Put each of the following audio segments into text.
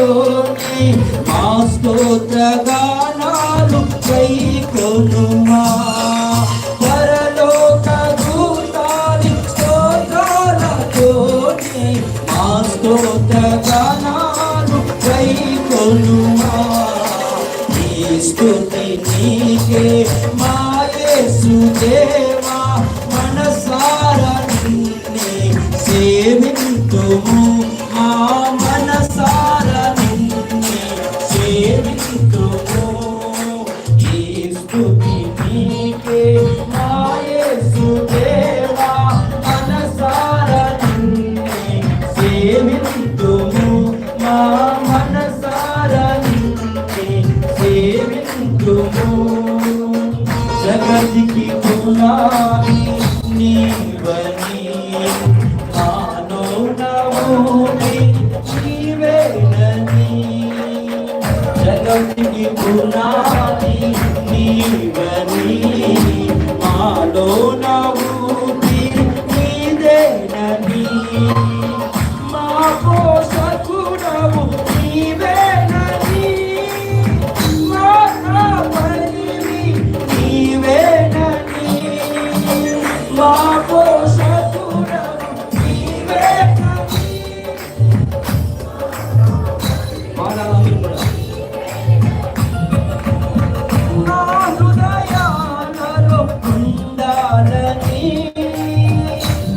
దేవుని మా స్తోత్రగానాలు కై కొనుమా. పరలోక దూతాని స్తోత్రాలతోనే మా స్తోత్రగానాలు కై కొనుమా. నీ స్తుతి నీకే మా యేసు దేవా జగతికి పునాది నీవని మానవుడవుని నీవేనని జగతికి పునాది నీవని మాలోనవుని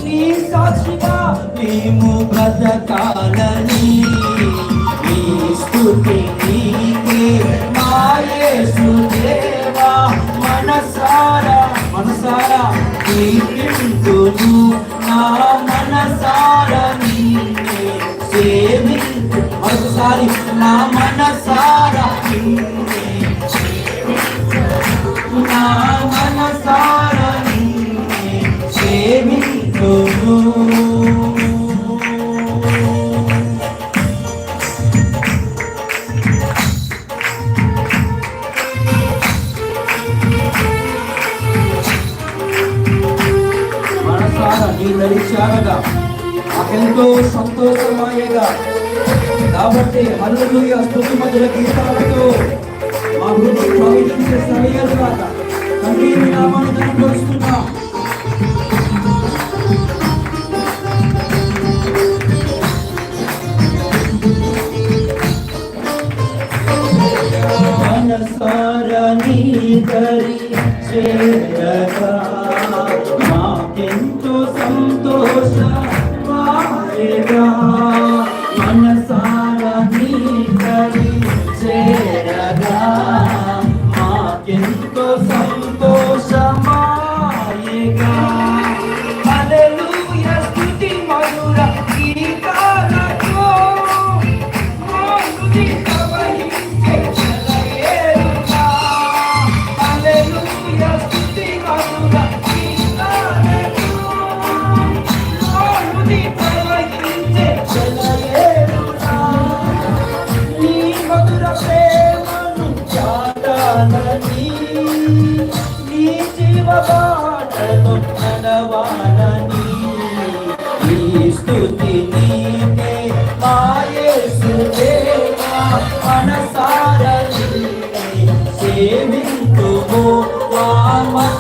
నీ సాక్షిగా మేము బ్రతకాలని కీర్తింతును నా మనసారా నిన్నే సేవి మరోసారి నా మనసారా నిన్నే ఎంతో మాకెంతో కాబట్టి హల్లెలూయా స్థుతి మధుర గీతాలతో మా హృదయ ప్రవేశించే సమయాలు కాక తండ్రి నామాన్ని కనపరుస్తున్నాం నీ మనసారా నిన్నే సేవింతుము మా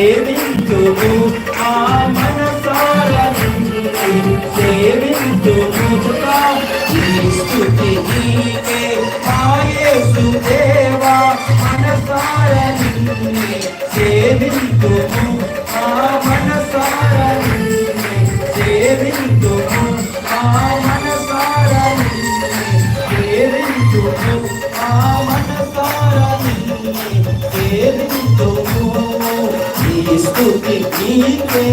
సేవింతుము ఆ మనసారా నిన్నే సేవింతుము ఈ స్తుతి నీకే మా యేసు దేవా మనసారా నిన్నే ఆ మనసారా నిన్నే ఆ నీకే